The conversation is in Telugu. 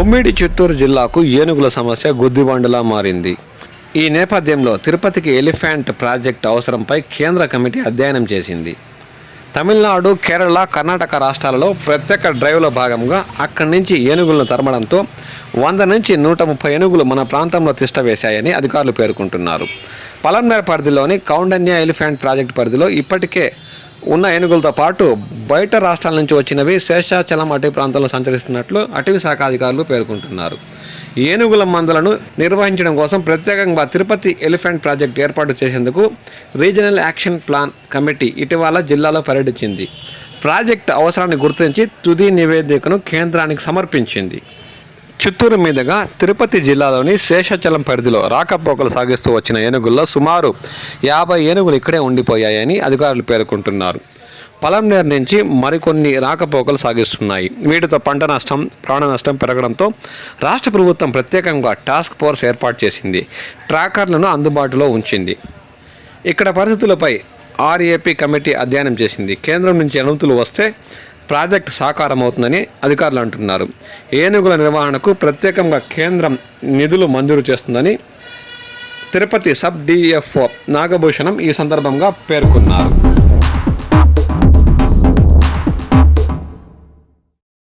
ఉమ్మిడి చిత్తూరు జిల్లాకు ఏనుగుల సమస్య గుద్దిబండులా మారింది. ఈ నేపథ్యంలో తిరుపతికి ఎలిఫెంట్ ప్రాజెక్ట్ అవసరంపై కేంద్ర కమిటీ అధ్యయనం చేసింది. తమిళనాడు కేరళ కర్ణాటక రాష్ట్రాలలో ప్రత్యేక డ్రైవ్లో భాగంగా అక్కడి నుంచి ఏనుగులను తరమడంతో వంద నుంచి నూట ముప్పై ఏనుగులు మన ప్రాంతంలో తిష్ట వేశాయని అధికారులు పేర్కొంటున్నారు. పలన్మేర పరిధిలోని కౌండన్య ఎలిఫెంట్ ప్రాజెక్ట్ పరిధిలో ఇప్పటికే ఉన్న ఏనుగులతో పాటు బయట రాష్ట్రాల నుంచి వచ్చినవి శేషాచలం అటవీ ప్రాంతంలో సంచరిస్తున్నట్లు అటవీ శాఖ అధికారులు పేర్కొంటున్నారు. ఏనుగుల మందులను నిర్వహించడం కోసం ప్రత్యేకంగా తిరుపతి ఎలిఫెంట్ ప్రాజెక్ట్ ఏర్పాటు చేసేందుకు రీజనల్ యాక్షన్ ప్లాన్ కమిటీ ఇటీవల జిల్లాలో పర్యటించింది. ప్రాజెక్ట్ అవసరాన్ని గుర్తించి తుది నివేదికను కేంద్రానికి సమర్పించింది. చిత్తూరు మీదుగా తిరుపతి జిల్లాలోని శేషాచలం పరిధిలో రాకపోకలు సాగిస్తూ వచ్చిన ఏనుగుల్లో సుమారు యాభై ఏనుగులు ఇక్కడే ఉండిపోయాయని అధికారులు పేర్కొంటున్నారు. పలంనేరు నుంచి మరికొన్ని రాకపోకలు సాగిస్తున్నాయి. వీటితో పంట నష్టం ప్రాణ నష్టం పెరగడంతో రాష్ట్ర ప్రభుత్వం ప్రత్యేకంగా టాస్క్ ఫోర్స్ ఏర్పాటు చేసింది. ట్రాకర్లను అందుబాటులో ఉంచింది. ఇక్కడ పరిస్థితులపై ఆర్ఏపీ కమిటీ అధ్యయనం చేసింది. కేంద్రం నుంచి అనుమతులు వస్తే ప్రాజెక్ట్ సాకారం అవుతుందని అధికారులు అంటున్నారు. ఏనుగుల నిర్వహణకు ప్రత్యేకంగా కేంద్రం నిధులు మంజూరు చేస్తుందని తిరుపతి సబ్ డిఎఫ్ఓ నాగభూషణం ఈ సందర్భంగా పేర్కొన్నారు.